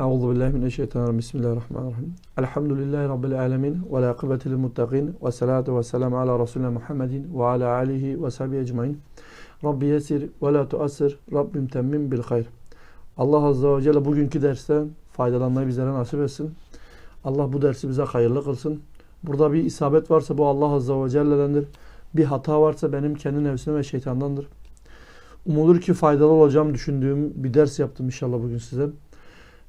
Euzu billahi mineşşeytanirracim. Bismillahirrahmanirrahim. Elhamdülillahi rabbil alamin ve la kıvvete lil muttaqin ve salatu ve selam ala resulina Muhammedin ve ala alihi ve sahbihi ecmaîn. Rabbi yesir ve la tuassir. Rabbim temmim bil hayr. Allah azze ve celle bugünkü dersten faydalanmayı bizlere nasip etsin. Allah bu dersi bize hayırlı kılsın. Burada bir isabet varsa bu Allah azze ve celle'dendir. Bir hata varsa benim kendi nefsime ve şeytandandır. Umulur ki faydalı olacağım düşündüğüm bir ders yaptım inşallah bugün size.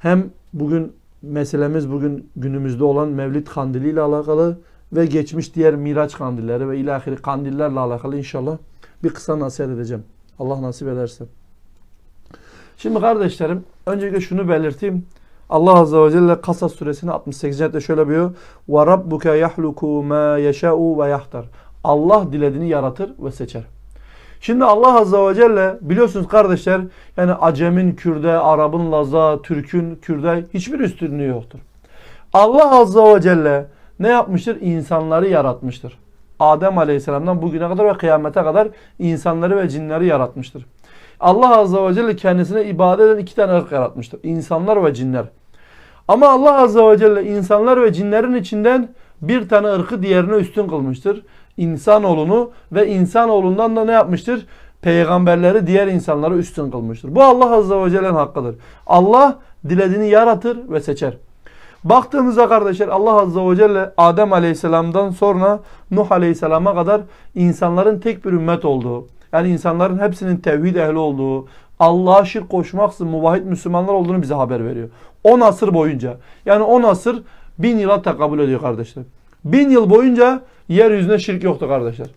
Hem bugün meselemiz bugün günümüzde olan Mevlid kandili ile alakalı ve geçmiş diğer Miraç kandilleri ve ilahiri kandillerle alakalı inşallah bir kısa nasihat edeceğim. Allah nasip ederse. Şimdi kardeşlerim öncelikle şunu belirteyim. Allah Azze ve Celle Kasas suresinin 68. ayette şöyle buyuruyor. وَرَبُّكَ يَحْلُكُ مَا يَشَاءُ وَيَحْتَرُ Allah dilediğini yaratır ve seçer. Şimdi Allah Azze ve Celle biliyorsunuz kardeşler yani Acem'in Kürde, Arap'ın Laz'a, Türk'ün Kürde hiçbir üstünlüğü yoktur. Allah Azze ve Celle ne yapmıştır? İnsanları yaratmıştır. Adem Aleyhisselam'dan bugüne kadar ve kıyamete kadar insanları ve cinleri yaratmıştır. Allah Azze ve Celle kendisine ibadet eden iki tane ırk yaratmıştır. İnsanlar ve cinler. Ama Allah Azze ve Celle insanlar ve cinlerin içinden bir tane ırkı diğerine üstün kılmıştır. İnsanoğlunu ve insanoğlundan da ne yapmıştır? Peygamberleri diğer insanları üstün kılmıştır. Bu Allah Azze ve Celle'nin hakkıdır. Allah dilediğini yaratır ve seçer. Baktığımızda kardeşler Allah Azze ve Celle Adem Aleyhisselam'dan sonra Nuh Aleyhisselam'a kadar insanların tek bir ümmet olduğu, yani insanların hepsinin tevhid ehli olduğu, Allah'a şirk koşmaksızın muvahhid Müslümanlar olduğunu bize haber veriyor. 10 asır boyunca. Yani 10 asır bin yıla tekabül ediyor kardeşler. Bin yıl boyunca yeryüzünde şirk yoktu kardeşler.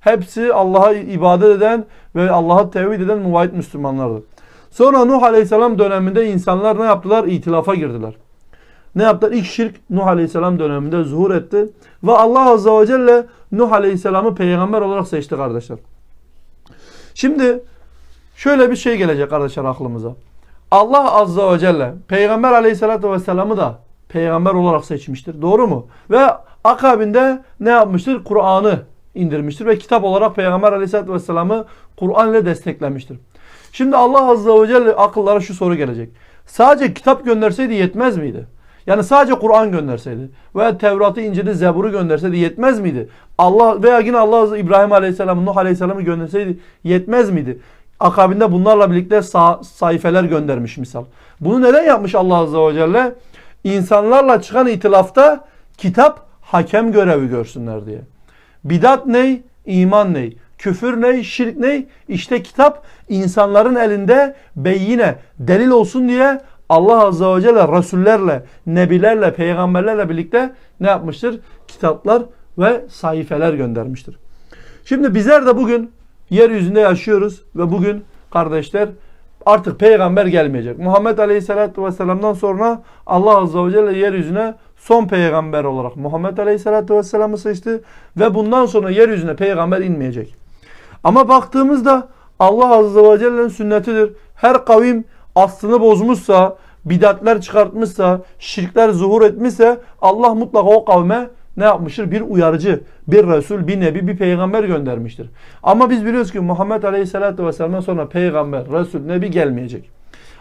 Hepsi Allah'a ibadet eden ve Allah'a tevhid eden muvahhid Müslümanlardı. Sonra Nuh Aleyhisselam döneminde insanlar ne yaptılar? İtilafa girdiler. Ne yaptılar? İlk şirk Nuh Aleyhisselam döneminde zuhur etti. Ve Allah Azze ve Celle Nuh Aleyhisselam'ı peygamber olarak seçti kardeşler. Şimdi şöyle bir şey gelecek kardeşler aklımıza. Allah Azze ve Celle Peygamber Aleyhisselatü Vesselam'ı da peygamber olarak seçmiştir. Doğru mu? Ve akabinde ne yapmıştır? Kur'an'ı indirmiştir ve kitap olarak Peygamber Aleyhisselatü Vesselam'ı Kur'an ile desteklemiştir. Şimdi Allah Azze ve Celle akıllara şu soru gelecek. Sadece kitap gönderseydi yetmez miydi? Yani sadece Kur'an gönderseydi veya Tevrat'ı, İncil'i, Zebur'u gönderseydi yetmez miydi? Allah veya yine Allah İbrahim Aleyhisselam'ı, Nuh Aleyhisselam'ı gönderseydi yetmez miydi? Akabinde bunlarla birlikte sah sayfeler göndermiş misal. Bunu neden yapmış Allah Azze ve Celle? İnsanlarla çıkan itilafta kitap hakem görevi görsünler diye. Bidat ney? İman ney? Küfür ney? Şirk ney? İşte kitap insanların elinde beyine delil olsun diye Allah Azze ve Celle Resullerle, Nebilerle, Peygamberlerle birlikte ne yapmıştır? Kitaplar ve sayfeler göndermiştir. Şimdi bizler de bugün yeryüzünde yaşıyoruz ve bugün kardeşler artık peygamber gelmeyecek. Muhammed Aleyhisselatü Vesselam'dan sonra Allah Azze ve Celle yeryüzüne son peygamber olarak Muhammed Aleyhisselatü Vesselam'ı seçti ve bundan sonra yeryüzüne peygamber inmeyecek. Ama baktığımızda Allah Azze ve Celle'nin sünnetidir. Her kavim aslını bozmuşsa, bidatler çıkartmışsa, şirkler zuhur etmişse Allah mutlaka o kavme ne yapmıştır? Bir uyarıcı, bir Resul, bir Nebi, bir peygamber göndermiştir. Ama biz biliyoruz ki Muhammed Aleyhisselatü Vesselam'dan sonra peygamber, Resul, Nebi gelmeyecek.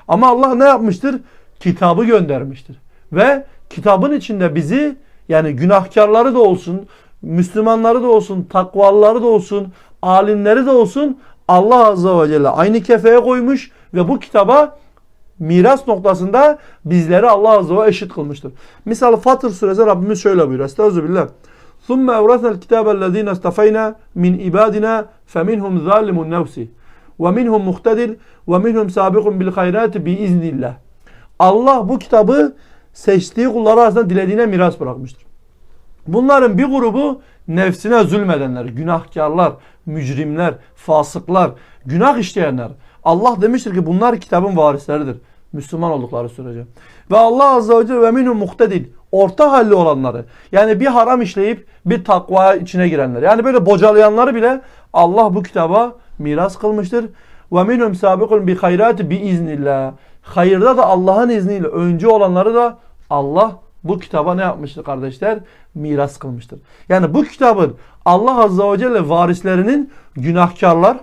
Ama Allah ne yapmıştır? Kitabı göndermiştir. Ve kitabın içinde bizi yani günahkarları da olsun, Müslümanları da olsun, takvalıları da olsun, alimleri de olsun Allah Azze ve Celle aynı kefeye koymuş ve bu kitaba miras noktasında bizleri Allah Azze ve eşit kılmıştır. Misal Fatır suresi Rabbimiz şöyle buyuruyor. Estağfirullah. ثُمَّ اَوْرَثْنَا الْكِتَابَ الَّذ۪ينَ اسْتَفَيْنَا مِنْ اِبَادِنَا فَمِنْهُمْ ظَالِمُ النَّفْسِ وَمِنْهُمْ مُخْتَدِلْ وَمِنْهُمْ سَابِقٌ بِالْخَيْرَاتِ بِاِذْنِ اللّٰهِ Allah bu kitabı seçtiği kulları arasında dilediğine miras bırakmıştır. Bunların bir grubu nefsine zulmedenler, günahkarlar, mücrimler, fasıklar, günah işleyenler. Allah demiştir ki bunlar kitabın varisleridir. Müslüman oldukları sürece. Ve Allah Azze ve Celle ve minhum muhtedil. Orta halli olanları. Yani bir haram işleyip bir takva içine girenler. Yani böyle bocalayanları bile Allah bu kitaba miras kılmıştır. Ve minhum sabikun bi hayrati bi iznillah. Hayırda da Allah'ın izniyle önce olanları da Allah bu kitaba ne yapmıştır kardeşler? Miras kılmıştır. Yani bu kitabın Allah Azze ve Celle varislerinin günahkarlar,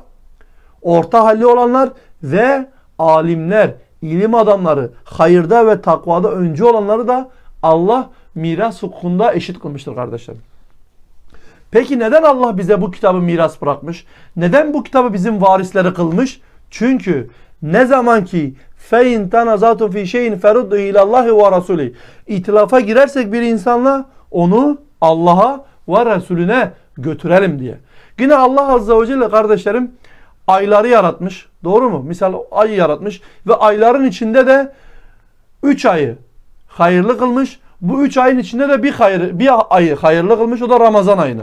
orta halli olanlar ve alimler, ilim adamları, hayırda ve takvada öncü olanları da Allah miras hukukunda eşit kılmıştır kardeşlerim. Peki neden Allah bize bu kitabı miras bırakmış? Neden bu kitabı bizim varisleri kılmış? Çünkü ne zaman ki fein tanazatu fi şeyin feruddu ilallahi ve rasuli İtilafa girersek bir insanla onu Allah'a ve Resulüne götürelim diye. Yine Allah Azze ve Celle kardeşlerim ayları yaratmış. Doğru mu? Misal ayı yaratmış ve ayların içinde de 3 ayı hayırlı kılmış. Bu 3 ayın içinde de bir hayır, bir ayı hayırlı kılmış. O da Ramazan ayını.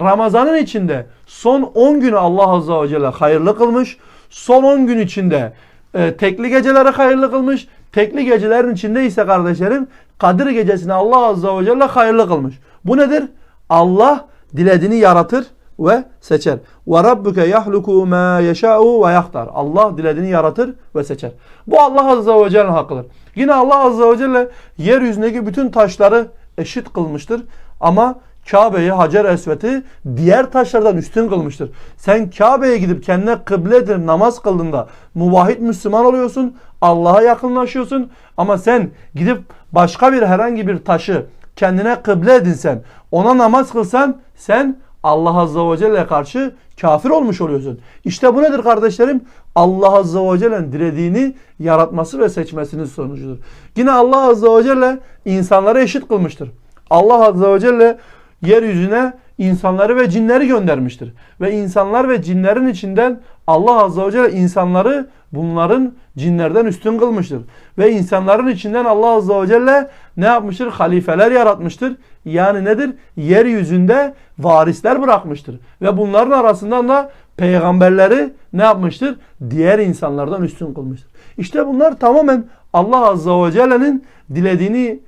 Ramazanın içinde son 10 günü Allah Azze ve Celle hayırlı kılmış. Son 10 gün içinde e, tekli geceleri hayırlı kılmış. Tekli gecelerin içinde ise kardeşlerim Kadir gecesini Allah Azze ve Celle hayırlı kılmış. Bu nedir? Allah dilediğini yaratır ve seçer. Ve rabbuke yahluku ma yeşâ'u ve yahtar. Allah dilediğini yaratır ve seçer. Bu Allah Azze ve Celle'nin hakkıdır. Yine Allah Azze ve Celle yeryüzündeki bütün taşları eşit kılmıştır. Ama Kabe'yi, Hacer Esvet'i diğer taşlardan üstün kılmıştır. Sen Kabe'ye gidip kendine kıble edip namaz kıldığında muvahhid Müslüman oluyorsun. Allah'a yakınlaşıyorsun. Ama sen gidip başka bir herhangi bir taşı kendine kıble edinsen, ona namaz kılsan sen Allah Azze ve Celle'ye karşı kafir olmuş oluyorsun. İşte bu nedir kardeşlerim? Allah Azze ve Celle'nin dilediğini yaratması ve seçmesinin sonucudur. Yine Allah Azze ve Celle insanları eşit kılmıştır. Allah Azze ve Celle yeryüzüne insanları ve cinleri göndermiştir. Ve insanlar ve cinlerin içinden Allah Azze ve Celle insanları bunların cinlerden üstün kılmıştır. Ve insanların içinden Allah Azze ve Celle ne yapmıştır? Halifeler yaratmıştır. Yani nedir? Yeryüzünde varisler bırakmıştır. Ve bunların arasından da peygamberleri ne yapmıştır? Diğer insanlardan üstün kılmıştır. İşte bunlar tamamen Allah Azze ve Celle'nin dilediğini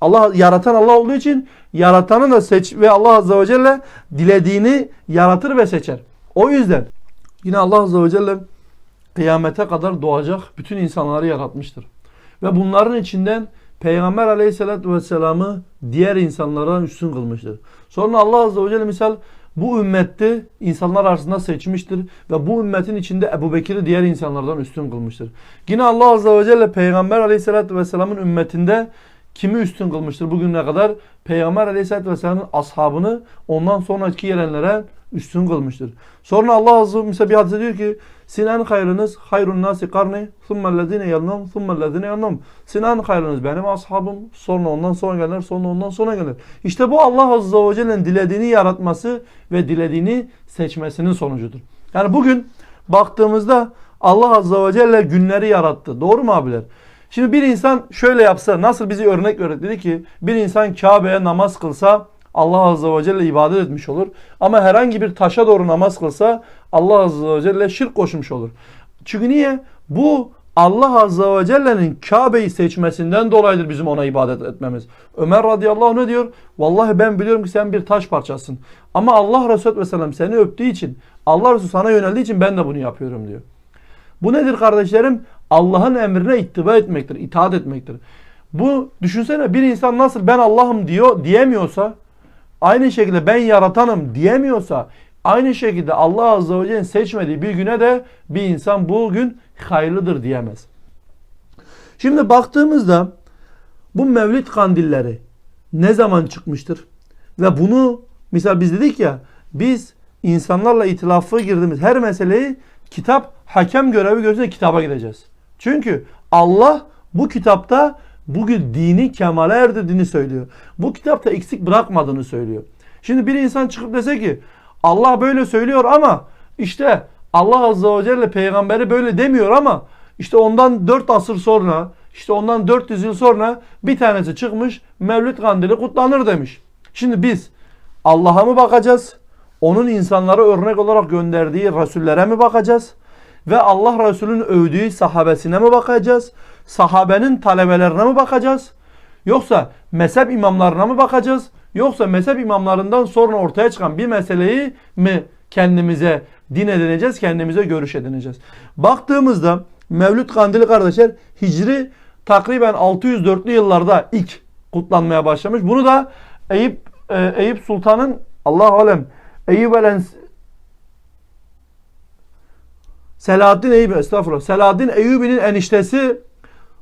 Allah yaratan Allah olduğu için yaratanı da seç ve Allah Azze ve Celle dilediğini yaratır ve seçer. O yüzden yine Allah Azze ve Celle kıyamete kadar doğacak bütün insanları yaratmıştır. Ve bunların içinden Peygamber aleyhissalatü vesselam'ı diğer insanlardan üstün kılmıştır. Sonra Allah Azze ve Celle misal bu ümmette insanlar arasında seçmiştir ve bu ümmetin içinde Ebu Bekir'i diğer insanlardan üstün kılmıştır. Yine Allah Azze ve Celle Peygamber aleyhissalatü vesselam'ın ümmetinde kimi üstün kılmıştır bugüne kadar? Peygamber aleyhissalatü vesselamın ashabını ondan sonraki gelenlere üstün kılmıştır. Sonra Allah Azze ve Celle bir hadise diyor ki Sinan hayrınız hayrun nasi karni thummellezine yanlam thummellezine yanlam. Sinan hayrınız benim ashabım sonra ondan sonra gelir sonra ondan sonra gelir. İşte bu Allah Azze ve Celle'nin dilediğini yaratması ve dilediğini seçmesinin sonucudur. Yani bugün baktığımızda Allah Azze ve Celle günleri yarattı. Doğru mu abiler? Şimdi bir insan şöyle yapsa nasıl bizi örnek öğretti ki bir insan Kabe'ye namaz kılsa Allah Azze ve Celle ibadet etmiş olur. Ama herhangi bir taşa doğru namaz kılsa Allah Azze ve Celle şirk koşmuş olur. Çünkü niye? Bu Allah Azze ve Celle'nin Kabe'yi seçmesinden dolayıdır bizim ona ibadet etmemiz. Ömer radıyallahu anh ne diyor? Vallahi ben biliyorum ki sen bir taş parçasın. Ama Allah Resulü ve sellem seni öptüğü için, Allah Resulü sana yöneldiği için ben de bunu yapıyorum diyor. Bu nedir kardeşlerim? Allah'ın emrine ittiba etmektir, itaat etmektir. Bu düşünsene bir insan nasıl ben Allah'ım diyor diyemiyorsa, aynı şekilde ben yaratanım diyemiyorsa, aynı şekilde Allah Azze ve Celle'nin seçmediği bir güne de bir insan bugün hayırlıdır diyemez. Şimdi baktığımızda bu mevlid kandilleri ne zaman çıkmıştır? Ve bunu misal biz dedik ya biz insanlarla itilafı girdiğimiz her meseleyi kitap hakem görevi gözüyle kitaba gideceğiz. Çünkü Allah bu kitapta bugün dini kemale erdirdiğini söylüyor. Bu kitapta eksik bırakmadığını söylüyor. Şimdi bir insan çıkıp dese ki Allah böyle söylüyor ama işte Allah Azze ve Celle peygamberi böyle demiyor ama işte ondan 4 asır sonra işte ondan 400 yıl sonra bir tanesi çıkmış Mevlüt Kandili kutlanır demiş. Şimdi biz Allah'a mı bakacağız? Onun insanlara örnek olarak gönderdiği Resullere mi bakacağız? Ve Allah Resulü'nün övdüğü sahabesine mi bakacağız? Sahabenin talebelerine mi bakacağız? Yoksa mezhep imamlarına mı bakacağız? Yoksa mezhep imamlarından sonra ortaya çıkan bir meseleyi mi kendimize din edineceğiz, kendimize görüş edineceğiz? Baktığımızda Mevlüt Kandili kardeşler Hicri takriben 604'lü yıllarda ilk kutlanmaya başlamış. Bunu da Eyüp, e, Eyüp Sultan'ın Allah alem Eyüp el Selahaddin Eyyubi estağfurullah. Selahaddin Eyyubi'nin eniştesi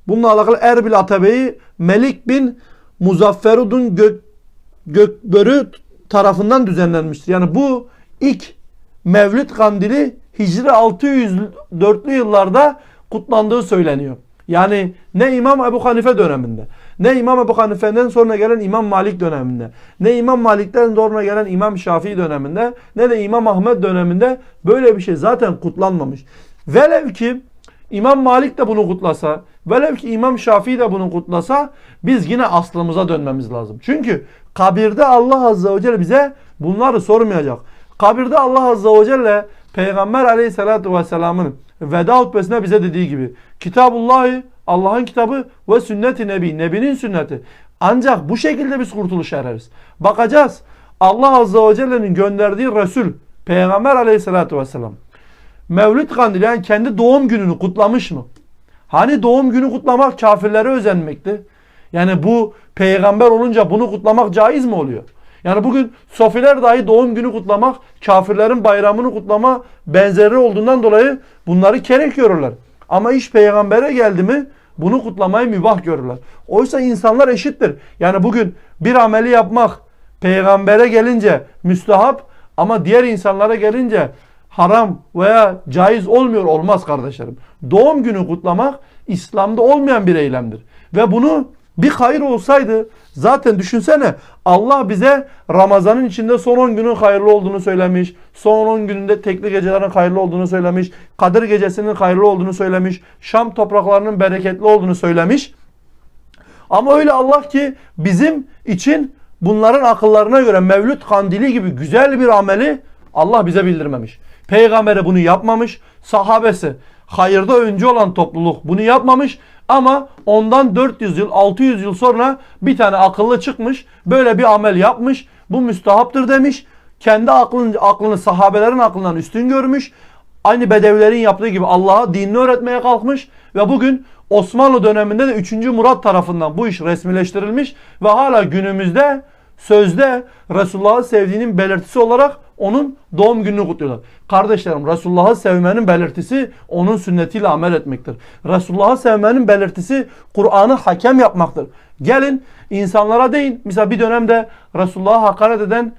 Bununla alakalı Erbil Atabeyi Melik bin Muzafferudun Gök, Gökbörü tarafından düzenlenmiştir. Yani bu ilk Mevlid Kandili Hicri 604'lü yıllarda kutlandığı söyleniyor. Yani ne İmam Ebu Hanife döneminde, ne İmam Ebu Hanife'den sonra gelen İmam Malik döneminde, ne İmam Malik'ten sonra gelen İmam Şafii döneminde, ne de İmam Ahmet döneminde böyle bir şey zaten kutlanmamış. Velev ki İmam Malik de bunu kutlasa, velev ki İmam Şafii de bunu kutlasa biz yine aslımıza dönmemiz lazım. Çünkü kabirde Allah Azze ve Celle bize bunları sormayacak. Kabirde Allah Azze ve Celle Peygamber Aleyhisselatü Vesselam'ın veda hutbesinde bize dediği gibi Kitabullahi Allah'ın kitabı ve sünneti nebi, nebinin sünneti. Ancak bu şekilde biz kurtuluş ereriz. Bakacağız Allah Azze ve Celle'nin gönderdiği Resul Peygamber Aleyhisselatü Vesselam Mevlid kandili yani kendi doğum gününü kutlamış mı? Hani doğum günü kutlamak kafirlere özenmekti. Yani bu peygamber olunca bunu kutlamak caiz mi oluyor? Yani bugün sofiler dahi doğum günü kutlamak, kafirlerin bayramını kutlama benzeri olduğundan dolayı bunları kerek görürler. Ama iş peygambere geldi mi bunu kutlamayı mübah görürler. Oysa insanlar eşittir. Yani bugün bir ameli yapmak peygambere gelince müstahap ama diğer insanlara gelince haram veya caiz olmuyor olmaz kardeşlerim. Doğum günü kutlamak İslam'da olmayan bir eylemdir. Ve bunu bir hayır olsaydı zaten düşünsene Allah bize Ramazan'ın içinde son 10 günün hayırlı olduğunu söylemiş. Son 10 gününde tekli gecelerin hayırlı olduğunu söylemiş. Kadir gecesinin hayırlı olduğunu söylemiş. Şam topraklarının bereketli olduğunu söylemiş. Ama öyle Allah ki bizim için bunların akıllarına göre Mevlüt kandili gibi güzel bir ameli Allah bize bildirmemiş. Peygambere bunu yapmamış. Sahabesi hayırda önce olan topluluk bunu yapmamış. Ama ondan 400 yıl 600 yıl sonra bir tane akıllı çıkmış. Böyle bir amel yapmış. Bu müstahaptır demiş. Kendi aklını, aklını sahabelerin aklından üstün görmüş. Aynı Bedevilerin yaptığı gibi Allah'a dinini öğretmeye kalkmış. Ve bugün Osmanlı döneminde de 3. Murat tarafından bu iş resmileştirilmiş. Ve hala günümüzde sözde Resulullah'ı sevdiğinin belirtisi olarak onun doğum gününü kutluyorlar. Kardeşlerim Resulullah'ı sevmenin belirtisi onun sünnetiyle amel etmektir. Resulullah'ı sevmenin belirtisi Kur'an'ı hakem yapmaktır. Gelin insanlara deyin. Mesela bir dönemde Resulullah'a hakaret eden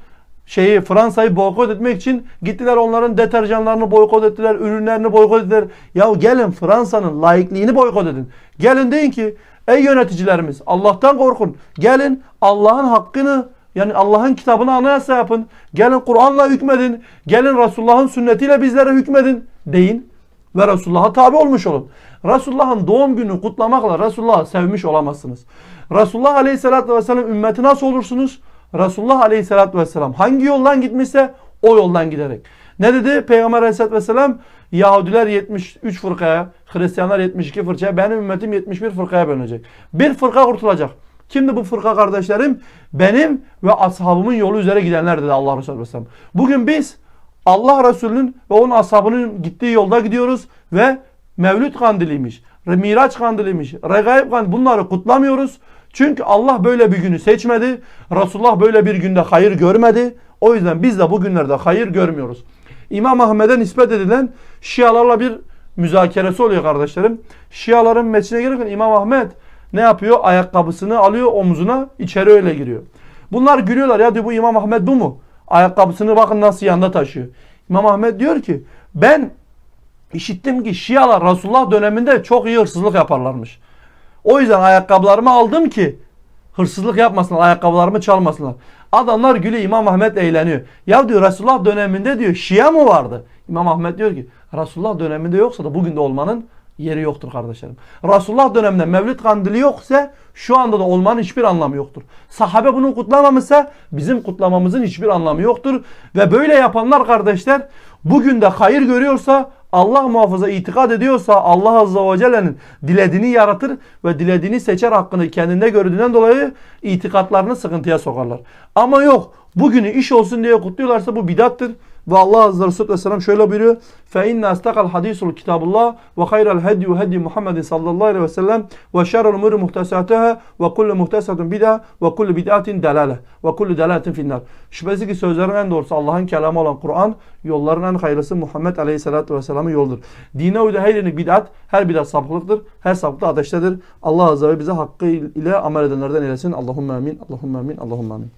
şeyi Fransa'yı boykot etmek için gittiler onların deterjanlarını boykot ettiler, ürünlerini boykot ettiler. Ya gelin Fransa'nın laikliğini boykot edin. Gelin deyin ki ey yöneticilerimiz Allah'tan korkun. Gelin Allah'ın hakkını yani Allah'ın kitabını anayasa yapın. Gelin Kur'an'la hükmedin. Gelin Resulullah'ın sünnetiyle bizlere hükmedin deyin. Ve Resulullah'a tabi olmuş olun. Resulullah'ın doğum günü kutlamakla Resulullah'ı sevmiş olamazsınız. Resulullah Aleyhisselatü Vesselam ümmeti nasıl olursunuz? Resulullah Aleyhisselatü Vesselam hangi yoldan gitmişse o yoldan giderek. Ne dedi Peygamber Aleyhisselatü Vesselam? Yahudiler 73 fırkaya, Hristiyanlar 72 fırkaya, benim ümmetim 71 fırkaya bölünecek. Bir fırka kurtulacak. Kimdi bu fırka kardeşlerim? Benim ve ashabımın yolu üzere gidenler dedi Allah Resulü Aleyhisselam. Bugün biz Allah Resulü'nün ve onun ashabının gittiği yolda gidiyoruz ve Mevlüt kandiliymiş, Miraç kandiliymiş, Regaib kandili bunları kutlamıyoruz. Çünkü Allah böyle bir günü seçmedi. Resulullah böyle bir günde hayır görmedi. O yüzden biz de bu günlerde hayır görmüyoruz. İmam Ahmed'e nispet edilen Şialarla bir müzakeresi oluyor kardeşlerim. Şiaların meçhine gelirken İmam Ahmed ne yapıyor? Ayakkabısını alıyor omzuna içeri öyle giriyor. Bunlar gülüyorlar ya diyor bu İmam Ahmed bu mu? Ayakkabısını bakın nasıl yanında taşıyor. İmam Ahmed diyor ki ben işittim ki Şialar Resulullah döneminde çok iyi hırsızlık yaparlarmış. O yüzden ayakkabılarımı aldım ki hırsızlık yapmasınlar, ayakkabılarımı çalmasınlar. Adamlar gülüyor, İmam Ahmet eğleniyor. Ya diyor Resulullah döneminde diyor Şia mı vardı? İmam Ahmet diyor ki Resulullah döneminde yoksa da bugün de olmanın yeri yoktur kardeşlerim. Resulullah döneminde Mevlid kandili yoksa şu anda da olmanın hiçbir anlamı yoktur. Sahabe bunu kutlamamışsa bizim kutlamamızın hiçbir anlamı yoktur. Ve böyle yapanlar kardeşler bugün de hayır görüyorsa Allah muhafaza itikad ediyorsa Allah Azze ve Celle'nin dilediğini yaratır ve dilediğini seçer hakkını kendinde gördüğünden dolayı itikatlarını sıkıntıya sokarlar. Ama yok bugünü iş olsun diye kutluyorlarsa bu bidattır. Ve Allah Azze ve Resulü Vesselam şöyle buyuruyor. فَاِنَّ اَسْتَقَ الْحَد۪يسُ الْكِتَابُ اللّٰهِ وَخَيْرَ الْهَدْيُ هَدْيُ مُحَمَّدٍ sallallahu aleyhi ve sellem وَشَرَ الْمُرِ مُحْتَسَاتِهَا وَكُلُّ مُحْتَسَةٌ بِدَى وَكُلُّ بِدْعَةٍ دَلَالَةٍ وَكُلُّ دَلَالَةٍ فِي النَّارِ Şüphesiz ki sözlerin en doğrusu Allah'ın kelamı olan Kur'an, yolların en hayırlısı Muhammed Aleyhisselatü Vesselam'ın yoludur. Dine uydu her yeni bid'at, her bid'at sapıklıktır, her sapıklık ateştedir. Allah Azze ve bize hakkı ile amel edenlerden eylesin. Allahümme amin, Allahümme amin, Allahümme amin.